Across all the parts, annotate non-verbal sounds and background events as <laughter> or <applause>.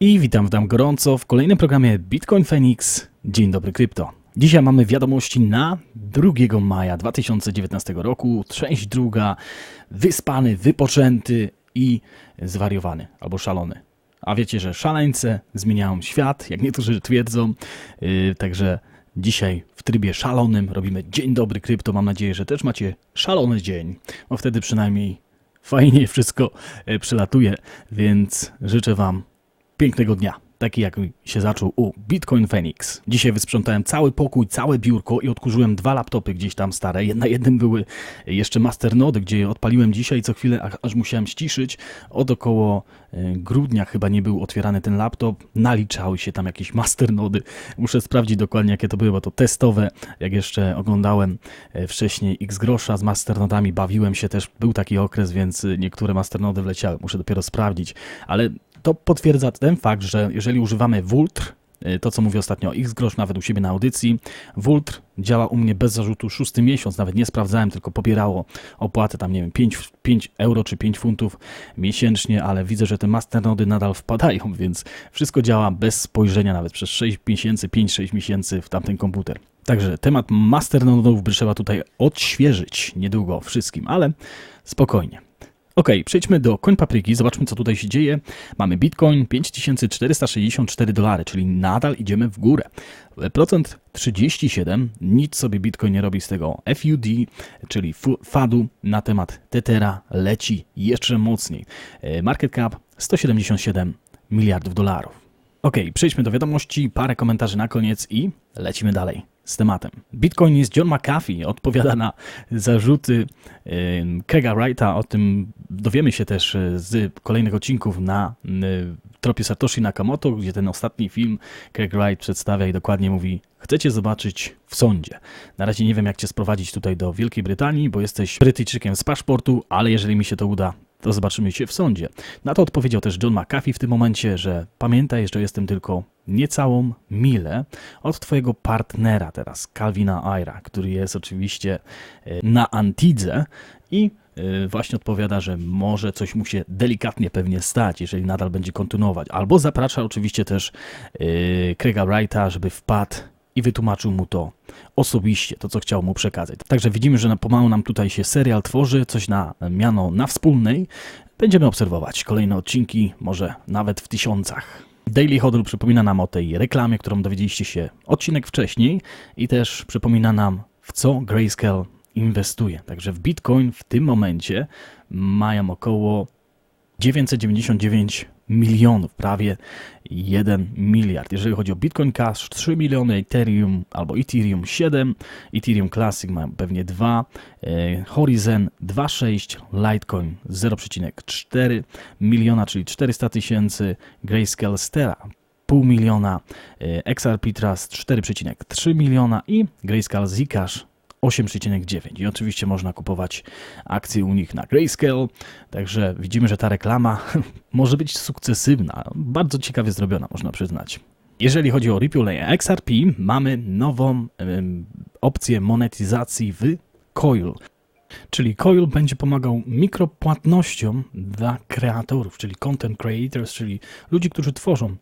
I witam, witam gorąco w kolejnym programie Bitcoin Phoenix. Dzień dobry krypto. Dzisiaj mamy wiadomości na 2 maja 2019 roku. Część druga, wyspany, wypoczęty i zwariowany albo szalony. A wiecie, że szaleńce zmieniają świat, jak niektórzy twierdzą. Yy, także dzisiaj w trybie szalonym robimy Dzień dobry krypto. Mam nadzieję, że też macie szalony dzień, bo wtedy przynajmniej fajnie wszystko e, przelatuje, więc życzę Wam pięknego dnia. Taki jak się zaczął u Bitcoin Phoenix. Dzisiaj wysprzątałem cały pokój, całe biurko i odkurzyłem dwa laptopy gdzieś tam stare. Na jednym były jeszcze masternody, gdzie je odpaliłem dzisiaj co chwilę, aż musiałem ściszyć. Od około e, grudnia chyba nie był otwierany ten laptop. Naliczały się tam jakieś masternody. Muszę sprawdzić dokładnie jakie to były, bo to testowe. Jak jeszcze oglądałem e, wcześniej X grosza z masternodami, bawiłem się też. Był taki okres, więc e, niektóre masternody wleciały. Muszę dopiero sprawdzić. Ale to potwierdza ten fakt, że jeżeli używamy Vultr, y, to co mówię ostatnio o X-Grosz, nawet u siebie na audycji, Vultr działa u mnie bez zarzutu szósty miesiąc, nawet nie sprawdzałem, tylko pobierało opłatę tam, nie wiem, 5, 5 euro czy 5 funtów miesięcznie, ale widzę, że te masternody nadal wpadają, <laughs> więc wszystko działa bez spojrzenia nawet przez 6 miesięcy, 5-6 miesięcy w tamten komputer. Także temat masternodów by trzeba tutaj odświeżyć niedługo wszystkim, ale spokojnie. Ok, przejdźmy do CoinPapriki, zobaczmy co tutaj się dzieje. Mamy Bitcoin 5464 dolary, czyli nadal idziemy w górę. Procent 37, nic sobie Bitcoin nie robi z tego FUD, czyli FADu na temat Tethera leci jeszcze mocniej. E, Market cap 177 miliardów dolarów. Ok, przejdźmy do wiadomości, parę komentarzy na koniec i lecimy dalej z tematem. Bitcoin jest John McAfee, odpowiada na zarzuty Craiga Wrighta, o tym dowiemy się też y, z kolejnych odcinków na tropie Satoshi Nakamoto, gdzie ten ostatni film Craig Wright przedstawia i dokładnie mówi chcecie zobaczyć w sądzie. Na razie nie wiem jak cię sprowadzić tutaj do Wielkiej Brytanii, bo jesteś Brytyjczykiem z paszportu, ale jeżeli mi się to uda, to zobaczymy się w sądzie. Na to odpowiedział też John McAfee w tym momencie, że pamiętaj, że jestem tylko niecałą milę od twojego partnera teraz, Calvina Aira, który jest oczywiście e, na Antidze i e, właśnie odpowiada, że może coś mu się delikatnie pewnie stać, jeżeli nadal będzie kontynuować. Albo zaprasza oczywiście też e, Craiga Wrighta, żeby wpadł i wytłumaczył mu to osobiście, to co chciał mu przekazać. Także widzimy, że pomału nam tutaj się serial tworzy, coś na miano na wspólnej. Będziemy obserwować kolejne odcinki, może nawet w tysiącach. Daily Hodl przypomina nam o tej reklamie, którą dowiedzieliście się odcinek wcześniej i też przypomina nam, w co Grayscale inwestuje. Także w Bitcoin w tym momencie mają około 999 milionów, prawie 1 miliard. Jeżeli chodzi o Bitcoin Cash, 3 miliony, Ethereum albo Ethereum 7, Ethereum Classic ma pewnie 2, e, Horizon 2,6, Litecoin 0,4 miliona, czyli 400 tysięcy, Grayscale Stellar pół miliona, e, XRP Trust 4,3 miliona i Grayscale Zcash 8,9. I oczywiście można kupować akcje u nich na Grayscale, także widzimy, że ta reklama <laughs> może być sukcesywna, bardzo ciekawie zrobiona, można przyznać. Jeżeli chodzi o Ripple i XRP, mamy nową opcję monetyzacji w Coil. Czyli Coil będzie pomagał mikropłatnościom dla kreatorów, czyli content creators, czyli ludzi, którzy tworzą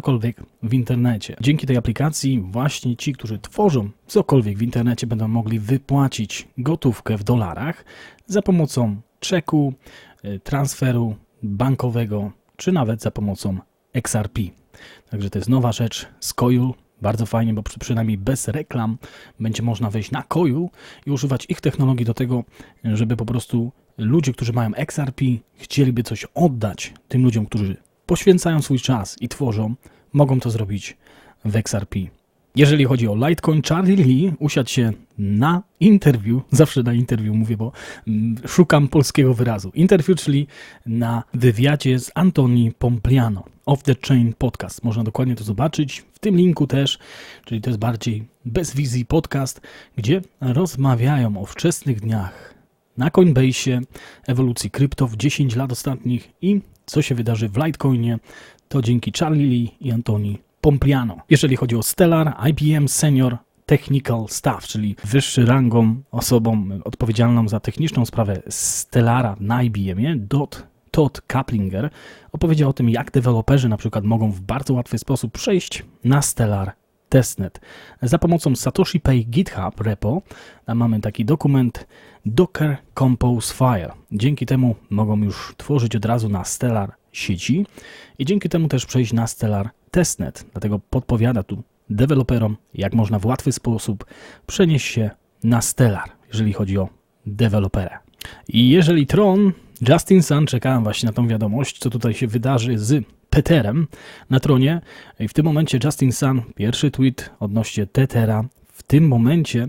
cokolwiek w internecie. Dzięki tej aplikacji właśnie ci, którzy tworzą cokolwiek w internecie będą mogli wypłacić gotówkę w dolarach za pomocą czeku, y, transferu bankowego, czy nawet za pomocą XRP. Także to jest nowa rzecz z Coil. Bardzo fajnie, bo przy- przynajmniej bez reklam będzie można wejść na Coil i używać ich technologii do tego, żeby po prostu ludzie, którzy mają XRP, chcieliby coś oddać tym ludziom, którzy poświęcają swój czas i tworzą, mogą to zrobić w XRP. Jeżeli chodzi o Litecoin, Charlie Lee usiadł się na interview, zawsze na interview mówię, bo mm, szukam polskiego wyrazu. Interview, czyli na wywiadzie z Antoni Pompliano, Off the Chain Podcast. Można dokładnie to zobaczyć w tym linku też, czyli to jest bardziej bez wizji podcast, gdzie rozmawiają o wczesnych dniach na Coinbase, ewolucji krypto w 10 lat ostatnich i co się wydarzy w Litecoinie, to dzięki Charlie Lee i Antoni Pompliano. Jeżeli chodzi o Stellar, IBM Senior Technical Staff, czyli wyższy rangą osobą odpowiedzialną za techniczną sprawę Stellara na IBM-ie, Dot Todd Kaplinger opowiedział o tym, jak deweloperzy na przykład mogą w bardzo łatwy sposób przejść na Stellar testnet. Za pomocą Satoshi Pay GitHub repo mamy taki dokument Docker Compose File. Dzięki temu mogą już tworzyć od razu na Stellar sieci i dzięki temu też przejść na Stellar testnet. Dlatego podpowiada tu deweloperom, jak można w łatwy sposób przenieść się na Stellar, jeżeli chodzi o deweloperę. I jeżeli Tron, Justin Sun, czekałem właśnie na tą wiadomość, co tutaj się wydarzy z Tetherem na tronie. I w tym momencie Justin Sun, pierwszy tweet odnośnie Tethera, w tym momencie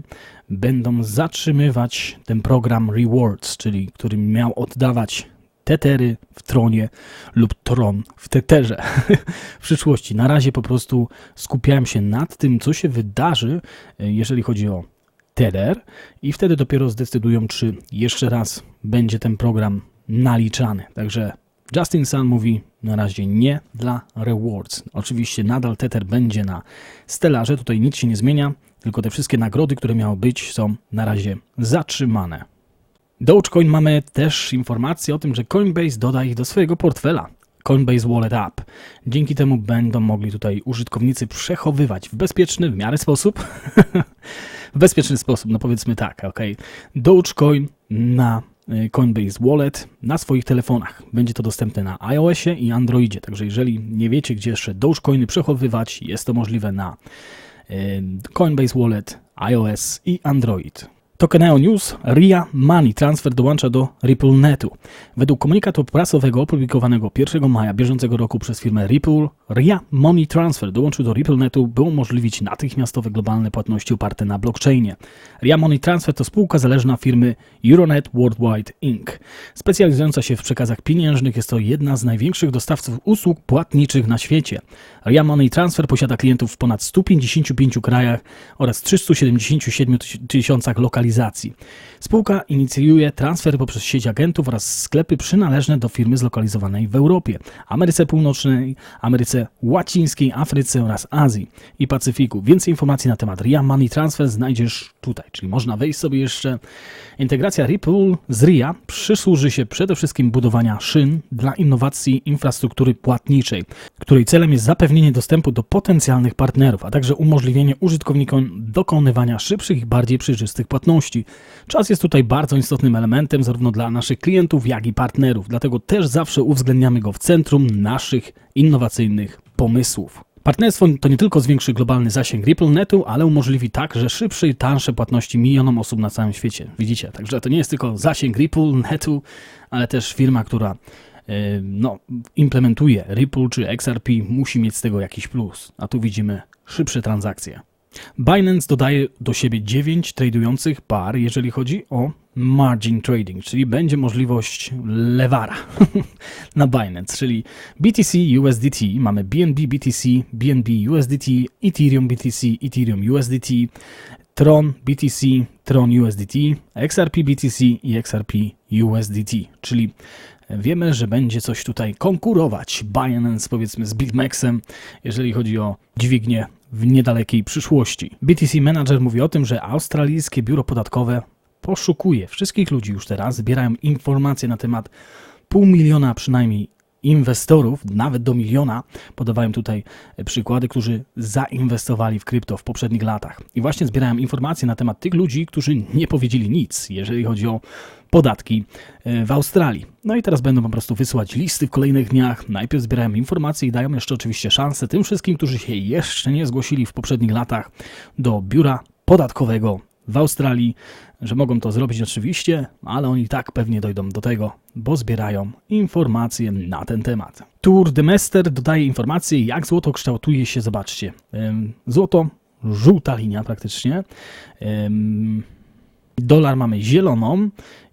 będą zatrzymywać ten program Rewards, czyli który miał oddawać Tetery w tronie lub tron w Teterze <laughs> w przyszłości. Na razie po prostu skupiałem się nad tym, co się wydarzy, jeżeli chodzi o Tether i wtedy dopiero zdecydują, czy jeszcze raz będzie ten program naliczany. Także Justin Sun mówi na razie nie dla rewards. Oczywiście nadal Tether będzie na stelarze, tutaj nic się nie zmienia, tylko te wszystkie nagrody, które miały być, są na razie zatrzymane. Dogecoin mamy też informację o tym, że Coinbase doda ich do swojego portfela. Coinbase Wallet App. Dzięki temu będą mogli tutaj użytkownicy przechowywać w bezpieczny w miarę sposób. <laughs> w bezpieczny sposób, no powiedzmy tak, ok. Dogecoin na Coinbase Wallet na swoich telefonach. Będzie to dostępne na iOSie i Androidzie. Także jeżeli nie wiecie, gdzie jeszcze Dogecoiny przechowywać, jest to możliwe na y, Coinbase Wallet, iOS i Android. Tokeneo News, RIA Money Transfer dołącza do RippleNetu. Według komunikatu prasowego opublikowanego 1 maja bieżącego roku przez firmę Ripple, RIA Money Transfer dołączył do RippleNetu, by umożliwić natychmiastowe globalne płatności oparte na blockchainie. RIA Money Transfer to spółka zależna firmy Euronet Worldwide Inc. Specjalizująca się w przekazach pieniężnych, jest to jedna z największych dostawców usług płatniczych na świecie. RIA Money Transfer posiada klientów w ponad 155 krajach oraz 377 tysiącach lokalizacji lokalizacji. Spółka inicjuje transfer poprzez sieć agentów oraz sklepy przynależne do firmy zlokalizowanej w Europie, Ameryce Północnej, Ameryce Łacińskiej, Afryce oraz Azji i Pacyfiku. Więcej informacji na temat RIA Money Transfer znajdziesz tutaj, czyli można wejść sobie jeszcze. Integracja Ripple z RIA przysłuży się przede wszystkim budowania szyn dla innowacji infrastruktury płatniczej, której celem jest zapewnienie dostępu do potencjalnych partnerów, a także umożliwienie użytkownikom dokonywania szybszych i bardziej przejrzystych płatności. Czas jest tutaj bardzo istotnym elementem zarówno dla naszych klientów, jak i partnerów, dlatego też zawsze uwzględniamy go w centrum naszych innowacyjnych pomysłów. Partnerstwo to nie tylko zwiększy globalny zasięg RippleNetu, ale umożliwi także szybsze i tańsze płatności milionom osób na całym świecie. Widzicie, także to nie jest tylko zasięg RippleNetu, ale też firma, która e, no, implementuje Ripple czy XRP, musi mieć z tego jakiś plus. A tu widzimy szybsze transakcje. Binance dodaje do siebie 9 tradujących par, jeżeli chodzi o margin trading, czyli będzie możliwość lewara <laughs> na Binance, czyli BTC USDT, mamy BNB BTC, BNB USDT, Ethereum BTC, Ethereum USDT, Tron BTC, Tron USDT, XRP BTC i XRP USDT, czyli wiemy, że będzie coś tutaj konkurować Binance powiedzmy z BitMEXem, jeżeli chodzi o dźwignię w niedalekiej przyszłości. BTC Manager mówi o tym, że australijskie biuro podatkowe poszukuje wszystkich ludzi już teraz, zbierają informacje na temat pół miliona przynajmniej inwestorów, nawet do miliona, podawają tutaj przykłady, którzy zainwestowali w krypto w poprzednich latach. I właśnie zbierałem informacje na temat tych ludzi, którzy nie powiedzieli nic, jeżeli chodzi o podatki e, w Australii. No i teraz będą po prostu wysyłać listy w kolejnych dniach. Najpierw zbierają informacje i dają jeszcze oczywiście szansę tym wszystkim, którzy się jeszcze nie zgłosili w poprzednich latach do biura podatkowego w Australii, że mogą to zrobić oczywiście, ale oni tak pewnie dojdą do tego, bo zbierają informacje na ten temat. Tour de Mester dodaje informacje, jak złoto kształtuje się, zobaczcie. Złoto, żółta linia praktycznie. Dolar mamy zieloną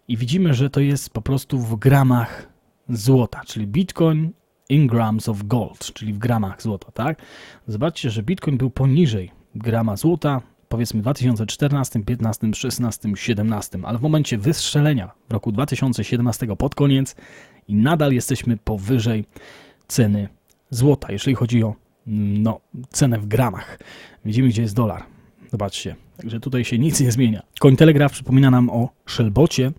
i widzimy, że to jest po prostu w gramach złota, czyli Bitcoin in grams of gold, czyli w gramach złota, tak? Zobaczcie, że Bitcoin był poniżej grama złota, powiedzmy w 2014, 15, 16, 17, ale w momencie wystrzelenia w roku 2017 pod koniec i nadal jesteśmy powyżej ceny złota, jeżeli chodzi o no, cenę w gramach. Widzimy, gdzie jest dolar. Zobaczcie, także tutaj się nic nie zmienia. Cointelegraph przypomina nam o shellbocie,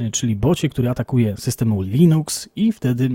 y, czyli bocie, który atakuje systemu Linux i wtedy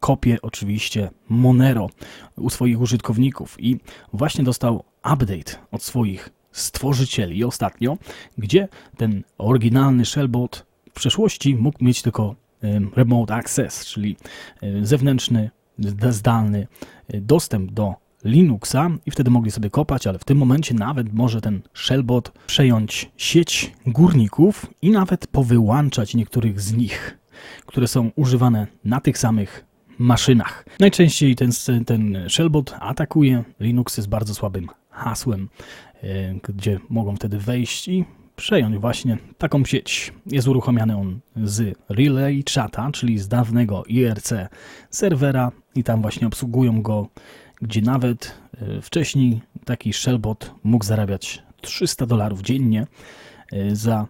kopie oczywiście Monero u swoich użytkowników i właśnie dostał update od swoich stworzycieli ostatnio, gdzie ten oryginalny shellbot w przeszłości mógł mieć tylko em, remote access, czyli e, zewnętrzny, zd- zdalny e, dostęp do Linuxa i wtedy mogli sobie kopać, ale w tym momencie nawet może ten shellbot przejąć sieć górników i nawet powyłączać niektórych z nich, które są używane na tych samych maszynach. Najczęściej ten, ten shellbot atakuje Linuxy z bardzo słabym hasłem, gdzie mogą wtedy wejść i przejąć właśnie taką sieć. Jest uruchamiany on z Relay Chata, czyli z dawnego IRC serwera i tam właśnie obsługują go, gdzie nawet e, wcześniej taki shellbot mógł zarabiać 300 dolarów dziennie e, za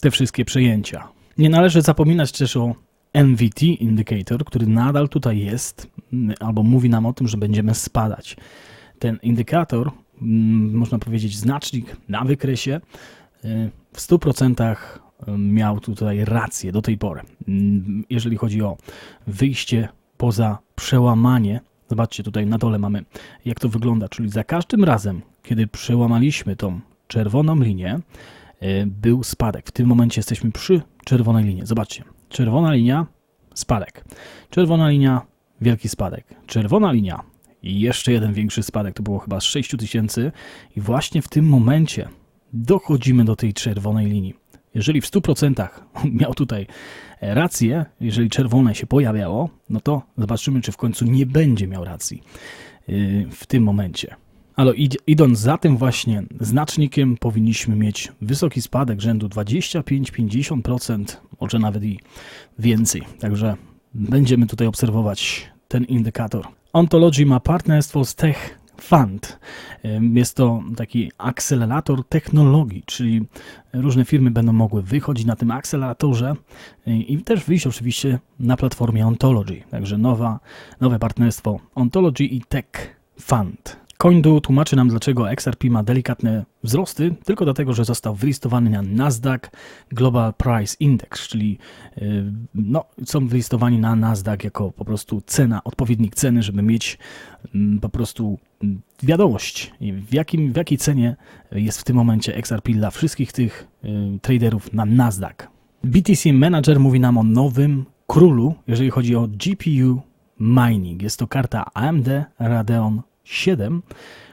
te wszystkie przejęcia. Nie należy zapominać też o NVT Indicator, który nadal tutaj jest, albo mówi nam o tym, że będziemy spadać. Ten indykator, można powiedzieć znacznik na wykresie, y, w 100% miał tutaj rację do tej pory. Mm, Jeżeli chodzi o wyjście poza przełamanie, zobaczcie tutaj na dole mamy jak to wygląda, czyli za każdym razem, kiedy przełamaliśmy tą czerwoną linię, y, był spadek. W tym momencie jesteśmy przy czerwonej linii. Zobaczcie, czerwona linia, spadek. Czerwona linia, wielki spadek. Czerwona linia i jeszcze jeden większy spadek, to było chyba z 6 tysięcy i właśnie w tym momencie dochodzimy do tej czerwonej linii. Jeżeli w 100% <laughs> miał tutaj rację, jeżeli czerwone się pojawiało, no to zobaczymy, czy w końcu nie będzie miał racji yy, w tym momencie. Ale id- idąc za tym właśnie znacznikiem, powinniśmy mieć wysoki spadek rzędu 25-50%, może nawet i więcej. Także będziemy tutaj obserwować ten indykator. Ontology ma partnerstwo z Tech Fund. Jest to taki akcelerator technologii, czyli różne firmy będą mogły wychodzić na tym akceleratorze i też wyjść oczywiście na platformie Ontology. Także nowa, nowe partnerstwo Ontology i Tech Fund. CoinDo tłumaczy nam, dlaczego XRP ma delikatne wzrosty, tylko dlatego, że został wylistowany na Nasdaq Global Price Index, czyli yy, no, są wylistowani na Nasdaq jako po prostu cena, odpowiednik ceny, żeby mieć mm, po prostu mm, wiadomość, w, jakim, w jakiej cenie jest w tym momencie XRP dla wszystkich tych yy, traderów na Nasdaq. BTC Manager mówi nam o nowym królu, jeżeli chodzi o GPU mining. Jest to karta AMD Radeon 7,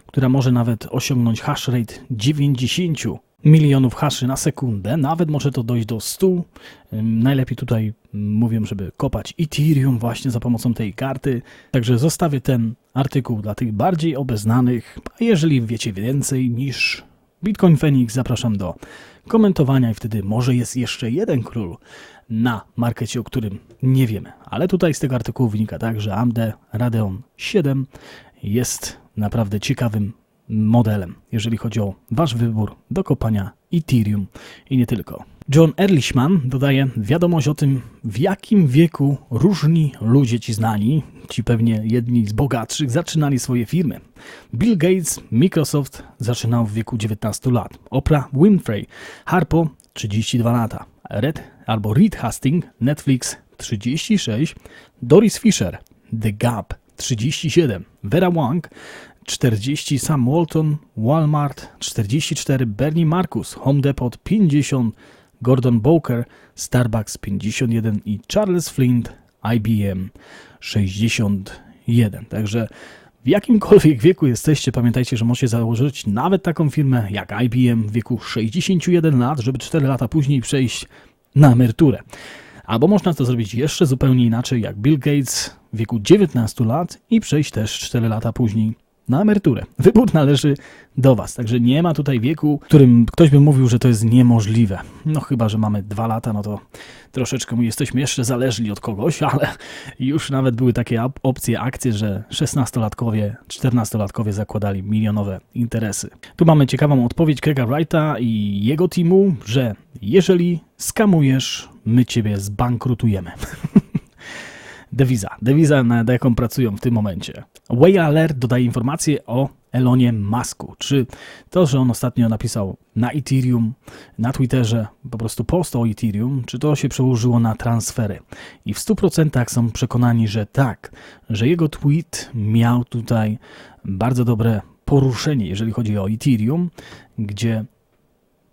która może nawet osiągnąć hash rate 90 milionów haszy na sekundę, nawet może to dojść do 100. Ym, Najlepiej tutaj mówię, żeby kopać Ethereum właśnie za pomocą tej karty. Także zostawię ten artykuł dla tych bardziej obeznanych, a jeżeli wiecie więcej niż Bitcoin Phoenix, zapraszam do komentowania i wtedy może jest jeszcze jeden król na markecie, o którym nie wiemy. Ale tutaj z tego artykułu wynika tak, że AMD Radeon 7 jest naprawdę ciekawym modelem, jeżeli chodzi o Wasz wybór do kopania Ethereum i nie tylko. John Ehrlichman dodaje wiadomość o tym, w jakim wieku różni ludzie ci znani, ci pewnie jedni z bogatszych, zaczynali swoje firmy. Bill Gates, Microsoft zaczynał w wieku 19 lat. Oprah Winfrey, Harpo 32 lata. Red albo Reed Hastings, Netflix 36, Doris Fisher, The Gap 37, Vera Wang 40, Sam Walton, Walmart 44, Bernie Marcus, Home Depot 50, Gordon Bowker, Starbucks 51 i Charles Flint, IBM 61. Także w jakimkolwiek wieku jesteście, pamiętajcie, że możecie założyć nawet taką firmę jak IBM w wieku 61 lat, żeby 4 lata później przejść na emeryturę. Albo można to zrobić jeszcze zupełnie inaczej, jak Bill Gates w wieku 19 lat i przejść też 4 lata później na emeryturę. Wybór należy do Was, także nie ma tutaj wieku, którym ktoś by mówił, że to jest niemożliwe. No chyba, że mamy dwa lata, no to troszeczkę jesteśmy jeszcze zależni od kogoś, ale już nawet były takie op- opcje, akcje, że 16-latkowie, 14-latkowie zakładali milionowe interesy. Tu mamy ciekawą odpowiedź Craiga Wrighta i jego teamu, że jeżeli skamujesz, my Ciebie zbankrutujemy. <laughs> Dewiza. Dewiza, nad jaką pracują w tym momencie. Way Alert dodaje informacje o Elonie Masku. Czy to, że on ostatnio napisał na Ethereum, na Twitterze po prostu post o Ethereum, czy to się przełożyło na transfery? I w 100% są przekonani, że tak, że jego tweet miał tutaj bardzo dobre poruszenie, jeżeli chodzi o Ethereum, gdzie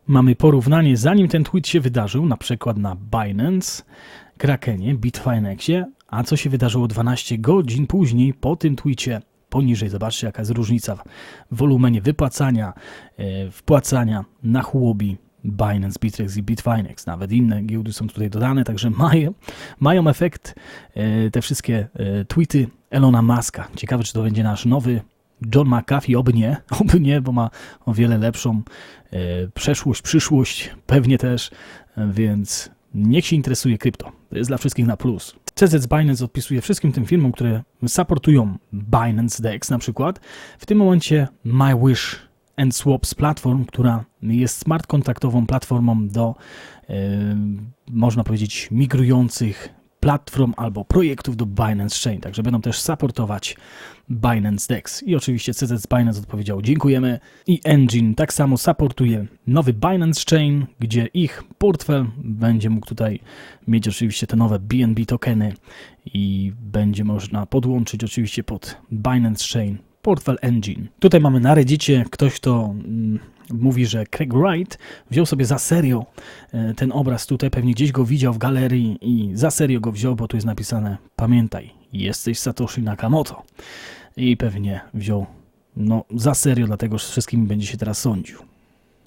mamy porównanie, zanim ten tweet się wydarzył, na przykład na Binance, Krakenie, Bitfinexie, a co się wydarzyło 12 godzin później po tym tweetie poniżej. Zobaczcie, jaka jest różnica w wolumenie wypłacania, e, wpłacania na chłobi Binance, Bitrex i Bitfinex. Nawet inne giełdy są tutaj dodane, także mają, mają efekt e, te wszystkie e, tweety Elona Muska. Ciekawe, czy to będzie nasz nowy John McAfee, oby nie, <laughs> oby nie, bo ma o wiele lepszą przeszłość, przyszłość, pewnie też, więc niech się interesuje krypto. To jest dla wszystkich na plus. CZ Binance odpisuje wszystkim tym firmom, które supportują Binance DEX na przykład. W tym momencie MyWish and Swaps Platform, która jest smart kontraktową platformą do, yy, można powiedzieć, migrujących platform albo projektów do Binance Chain, także będą też supportować Binance DEX. I oczywiście CZ Binance odpowiedział dziękujemy i Engine tak samo supportuje nowy Binance Chain, gdzie ich portfel będzie mógł tutaj mieć oczywiście te nowe BNB tokeny i będzie można podłączyć oczywiście pod Binance Chain portfel Engine. Tutaj mamy na Reddicie ktoś, kto mm, mówi, że Craig Wright wziął sobie za serio e, ten obraz tutaj, pewnie gdzieś go widział w galerii i za serio go wziął, bo tu jest napisane pamiętaj, jesteś Satoshi Nakamoto. I pewnie wziął no za serio, dlatego że wszystkim będzie się teraz sądził.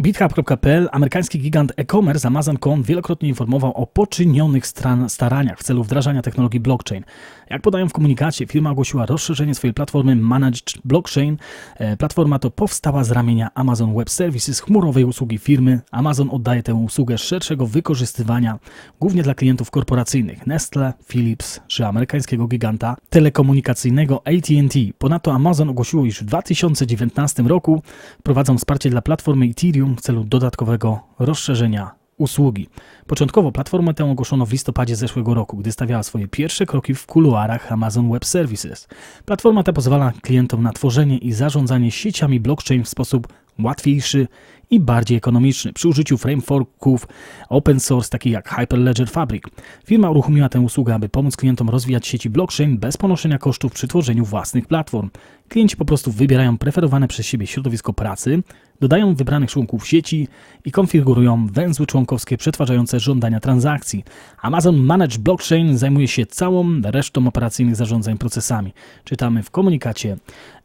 BitHub.pl, amerykański gigant e-commerce Amazon.com wielokrotnie informował o poczynionych staraniach w celu wdrażania technologii blockchain. Jak podają w komunikacie, firma ogłosiła rozszerzenie swojej platformy Managed Blockchain. E, platforma to powstała z ramienia Amazon Web Services, chmurowej usługi firmy. Amazon oddaje tę usługę szerszego wykorzystywania, głównie dla klientów korporacyjnych Nestle, Philips czy amerykańskiego giganta telekomunikacyjnego AT&T. Ponadto Amazon ogłosiło, iż w 2019 roku wprowadzą wsparcie dla platformy Ethereum w celu dodatkowego rozszerzenia usługi. Początkowo platformę tę ogłoszono w listopadzie zeszłego roku, gdy stawiała swoje pierwsze kroki w kuluarach Amazon Web Services. Platforma ta pozwala klientom na tworzenie i zarządzanie sieciami blockchain w sposób łatwiejszy i bardziej ekonomiczny przy użyciu frameworków open source takich jak Hyperledger Fabric. Firma uruchomiła tę usługę, aby pomóc klientom rozwijać sieci blockchain bez ponoszenia kosztów przy tworzeniu własnych platform. Klienci po prostu wybierają preferowane przez siebie środowisko pracy, dodają wybranych członków sieci i konfigurują węzły członkowskie przetwarzające żądania transakcji. Amazon Managed Blockchain zajmuje się całą resztą operacyjnych zarządzeń procesami. Czytamy w komunikacie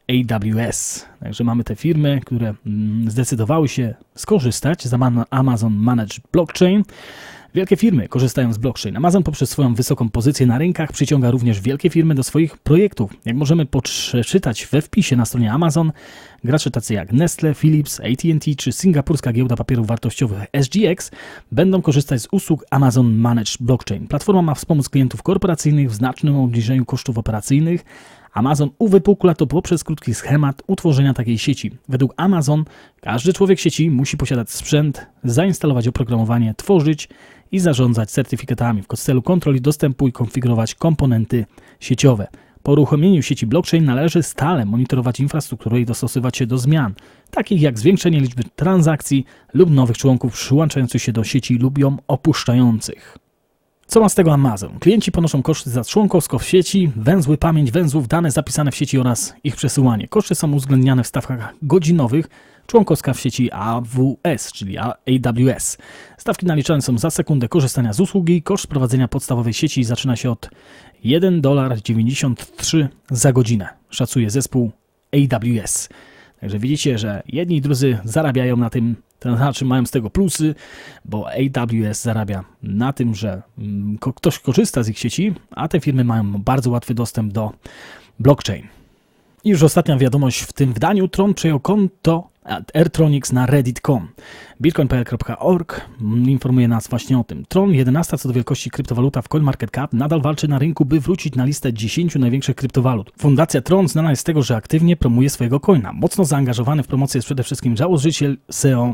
AWS. Także mamy te firmy, które mm, zdecydowały się skorzystać z Amazon Managed Blockchain. Wielkie firmy korzystają z blockchain. Amazon poprzez swoją wysoką pozycję na rynkach przyciąga również wielkie firmy do swoich projektów. Jak możemy przeczytać we wpisie na stronie Amazon, gracze tacy jak Nestle, Philips, AT&T czy singapurska giełda papierów wartościowych SGX będą korzystać z usług Amazon Managed Blockchain. Platforma ma wspomóc klientów korporacyjnych w znacznym obniżeniu kosztów operacyjnych, Amazon uwypukla to poprzez krótki schemat utworzenia takiej sieci. Według Amazon każdy człowiek sieci musi posiadać sprzęt, zainstalować oprogramowanie, tworzyć i zarządzać certyfikatami w celu kontroli dostępu i konfigurować komponenty sieciowe. Po uruchomieniu sieci blockchain należy stale monitorować infrastrukturę i dostosować się do zmian, takich jak zwiększenie liczby transakcji lub nowych członków przyłączających się do sieci lub ją opuszczających. Co ma z tego Amazon? Klienci ponoszą koszty za członkowsko w sieci, węzły, pamięć węzłów, dane zapisane w sieci oraz ich przesyłanie. Koszty są uwzględniane w stawkach godzinowych, członkowska w sieci AWS, czyli AWS. Stawki naliczane są za sekundę korzystania z usługi. Koszt prowadzenia podstawowej sieci zaczyna się od 1,93 za godzinę, szacuje zespół AWS. Także widzicie, że jedni i drudzy zarabiają na tym to znaczy mają z tego plusy, bo AWS zarabia na tym, że mm, ktoś korzysta z ich sieci, a te firmy mają bardzo łatwy dostęp do blockchain. I już ostatnia wiadomość w tym wydaniu. Tron przejął konto Airtronics na reddit.com. Bitcoin.pl.org informuje nas właśnie o tym. Tron, 11 co do wielkości kryptowaluta w CoinMarketCap, nadal walczy na rynku, by wrócić na listę 10 największych kryptowalut. Fundacja Tron znana jest z tego, że aktywnie promuje swojego coina. Mocno zaangażowany w promocję jest przede wszystkim założyciel CEO,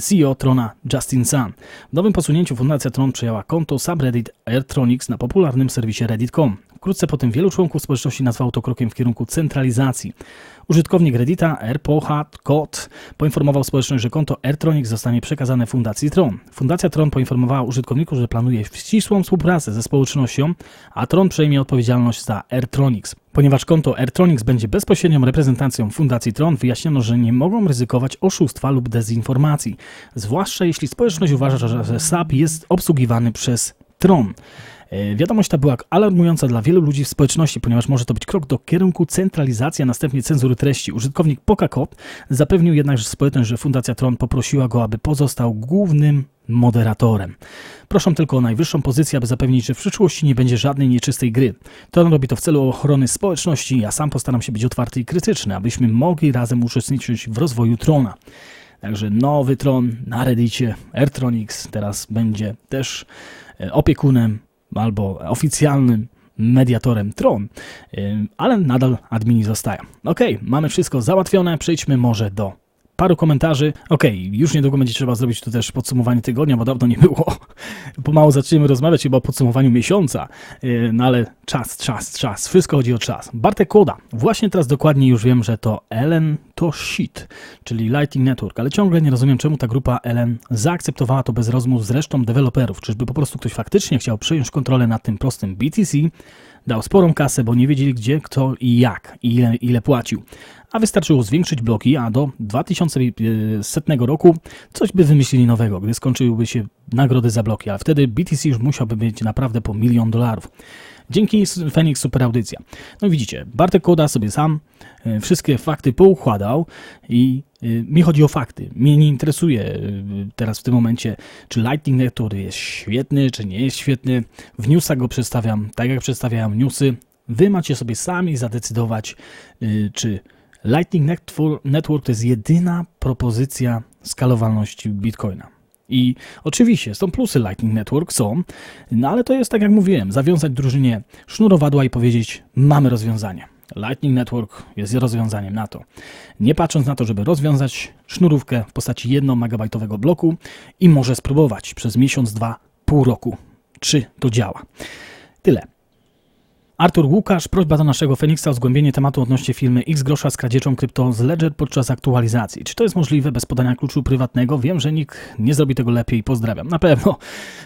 CEO Trona Justin Sun. W nowym posunięciu Fundacja Tron przejęła konto subreddit Airtronics na popularnym serwisie reddit.com. Wkrótce potem wielu członków społeczności nazwało to krokiem w kierunku centralizacji. Użytkownik Reddita rpohat Kot poinformował społeczność, że konto Airtronics zostanie przekazane Fundacji Tron. Fundacja Tron poinformowała użytkowników, że planuje ścisłą współpracę ze społecznością, a Tron przejmie odpowiedzialność za Airtronics. Ponieważ konto Airtronics będzie bezpośrednią reprezentacją Fundacji Tron, wyjaśniono, że nie mogą ryzykować oszustwa lub dezinformacji, zwłaszcza jeśli społeczność uważa, że SAP jest obsługiwany przez Tron. E, Wiadomość ta była alarmująca dla wielu ludzi w społeczności, ponieważ może to być krok do kierunku centralizacji, a następnie cenzury treści. Użytkownik Pokakop zapewnił jednak że społeczność, że Fundacja Tron poprosiła go, aby pozostał głównym moderatorem. Proszą tylko o najwyższą pozycję, aby zapewnić, że w przyszłości nie będzie żadnej nieczystej gry. Tron robi to w celu ochrony społeczności, ja sam postaram się być otwarty i krytyczny, abyśmy mogli razem uczestniczyć w rozwoju Trona. Także nowy Tron na Reddicie, Airtronics teraz będzie też e, opiekunem albo oficjalnym mediatorem Tron, ale nadal admini zostają. Ok, mamy wszystko załatwione, przejdźmy może do paru komentarzy. Ok, już niedługo będzie trzeba zrobić tu też podsumowanie tygodnia, bo dawno nie było. <laughs> Pomału zaczniemy rozmawiać chyba o podsumowaniu miesiąca, Yy, no ale czas, czas, czas, wszystko chodzi o czas. Bartek Koda, właśnie teraz dokładnie już wiem, że to Ellen to shit, czyli Lighting Network, ale ciągle nie rozumiem, czemu ta grupa Ellen zaakceptowała to bez rozmów z resztą deweloperów. Czyżby po prostu ktoś faktycznie chciał przejąć kontrolę nad tym prostym BTC, dał sporą kasę, bo nie wiedzieli gdzie, kto i jak, i ile, ile płacił. A wystarczyło zwiększyć bloki, a do 2100 roku coś by wymyślili nowego, gdy skończyłyby się nagrody za bloki, ale wtedy BTC już musiałby być naprawdę po milion dolarów. Dzięki Phoenix Super Audycja. No widzicie, Bartek Koda sobie sam e, wszystkie fakty poukładał i e, mi chodzi o fakty. Mnie nie interesuje e, teraz w tym momencie, czy Lightning Network jest świetny, czy nie jest świetny. W newsach go przedstawiam tak, jak przedstawiają newsy. Wy macie sobie sami zadecydować, czy Lightning Network to jest jedyna propozycja skalowalności Bitcoina. I oczywiście są plusy Lightning Network, są, no ale to jest tak jak mówiłem, zawiązać drużynie sznurowadła i powiedzieć mamy rozwiązanie. Lightning Network jest rozwiązaniem na to. Nie patrząc na to, żeby rozwiązać sznurówkę w postaci 1 megabajtowego bloku i może spróbować przez miesiąc, dwa, pół roku, czy to działa. Tyle. Artur Łukasz, prośba do naszego Feniksa o zgłębienie tematu odnośnie firmy X grosza z kradzieczą krypto z Ledger podczas aktualizacji. Czy to jest możliwe bez podania kluczu prywatnego? Wiem, że nikt nie zrobi tego lepiej. Pozdrawiam. Na pewno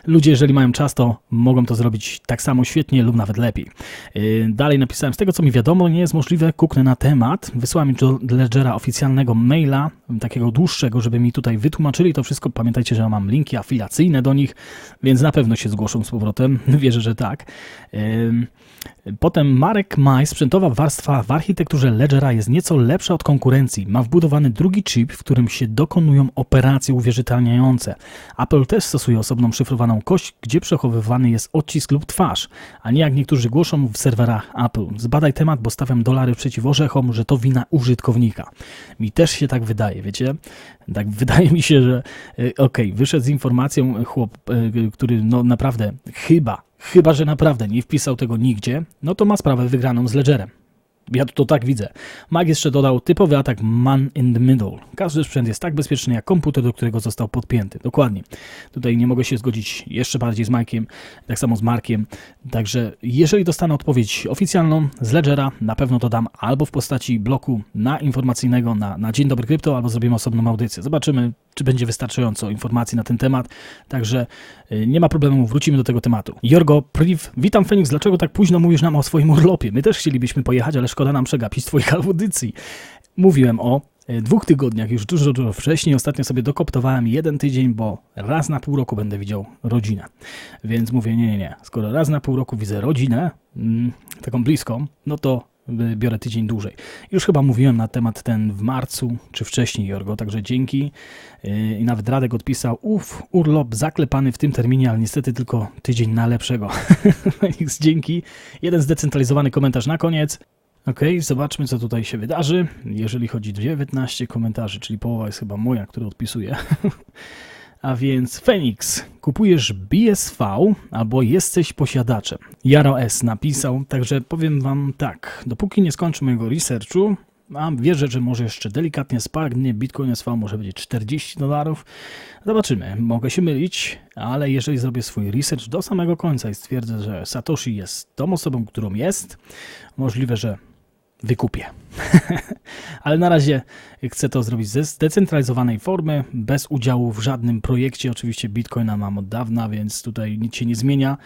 ludzie, jeżeli mają czas, to mogą to zrobić tak samo świetnie lub nawet lepiej. Yy, Dalej napisałem, z tego co mi wiadomo, nie jest możliwe, kuknę na temat. Wysłałem do Ledgera oficjalnego maila, takiego dłuższego, żeby mi tutaj wytłumaczyli to wszystko. Pamiętajcie, że mam linki afiliacyjne do nich, więc na pewno się zgłoszą z powrotem. <laughs> Wierzę, że tak. Potem Marek Maj, sprzętowa warstwa w architekturze Ledgera jest nieco lepsza od konkurencji. Ma wbudowany drugi chip, w którym się dokonują operacje uwierzytelniające. Apple też stosuje osobną szyfrowaną kość, gdzie przechowywany jest odcisk lub twarz, a nie jak niektórzy głoszą w serwerach Apple. Zbadaj temat, bo stawiam dolary przeciw orzechom, że to wina użytkownika. Mi też się tak wydaje, wiecie? Tak wydaje mi się, że y, okej, okay, wyszedł z informacją chłop, y, który no naprawdę chyba Chyba, że naprawdę nie wpisał tego nigdzie, no to ma sprawę wygraną z Ledgerem. Ja to tak widzę. Mag jeszcze dodał typowy atak man in the middle. Każdy sprzęt jest tak bezpieczny jak komputer, do którego został podpięty. Dokładnie. Tutaj nie mogę się zgodzić jeszcze bardziej z Mike'iem, tak samo z Markiem. Także jeżeli dostanę odpowiedź oficjalną z Ledgera, na pewno to dam albo w postaci bloku na informacyjnego na, na Dzień Dobry Krypto, albo zrobimy osobną audycję. Zobaczymy, czy będzie wystarczająco informacji na ten temat. Także y, nie ma problemu, wrócimy do tego tematu. Jorgo Priv, witam Feniks, dlaczego tak późno mówisz nam o swoim urlopie? My też chcielibyśmy pojechać, ale szkoda nam przegapić Twoich audycji. Mówiłem o y, dwóch tygodniach, już dużo, dużo wcześniej. Ostatnio sobie dokoptowałem jeden tydzień, bo raz na pół roku będę widział rodzinę. Więc mówię, nie, nie, nie. Skoro raz na pół roku widzę rodzinę, mm, taką bliską, no to y, biorę tydzień dłużej. Już chyba mówiłem na temat ten w marcu, czy wcześniej, Jorgo, także dzięki. Yy, I nawet Radek odpisał, uff, urlop zaklepany w tym terminie, ale niestety tylko tydzień na lepszego. <laughs> Dzięki. Jeden zdecentralizowany komentarz na koniec. Ok, zobaczmy co tutaj się wydarzy. Jeżeli chodzi o 19 komentarzy, czyli połowa jest chyba moja, która odpisuje. <laughs> A więc Phoenix, kupujesz BSV albo jesteś posiadaczem. Jaro S napisał, także powiem wam tak, dopóki nie skończę mojego researchu, a wierzę, że może jeszcze delikatnie spadnie. Bitcoin SV może będzie 40 dolarów. Zobaczymy, mogę się mylić, ale jeżeli zrobię swój research do samego końca i stwierdzę, że Satoshi jest tą osobą, którą jest, możliwe, że wykupię. <laughs> Ale na razie chcę to zrobić ze zdecentralizowanej formy, bez udziału w żadnym projekcie. Oczywiście Bitcoina mam od dawna, więc tutaj nic się nie zmienia.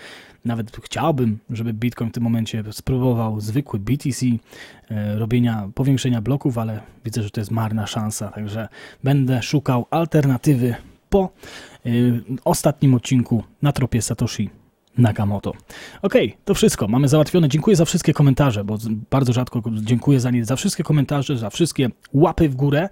Nawet chciałbym, żeby Bitcoin w tym momencie spróbował zwykły BTC, e, robienia, powiększenia bloków, ale widzę, że to jest marna szansa, także będę szukał alternatywy po e, ostatnim odcinku na tropie Satoshi Nakamoto. Okej, okay, to wszystko. Mamy załatwione. Dziękuję za wszystkie komentarze, bo bardzo rzadko dziękuję za nie, za wszystkie komentarze, za wszystkie łapy w górę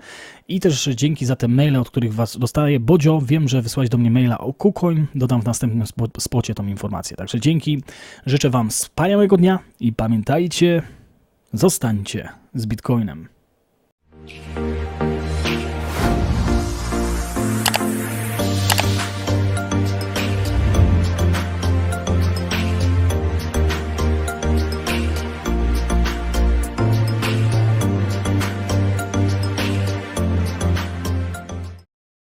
i też dzięki za te maile, od których Was dostaję. Bodzio, wiem, że wysłałeś do mnie maila o KuCoin. Dodam w następnym spocie tą informację. Także dzięki. Życzę Wam wspaniałego dnia i pamiętajcie, zostańcie z Bitcoinem.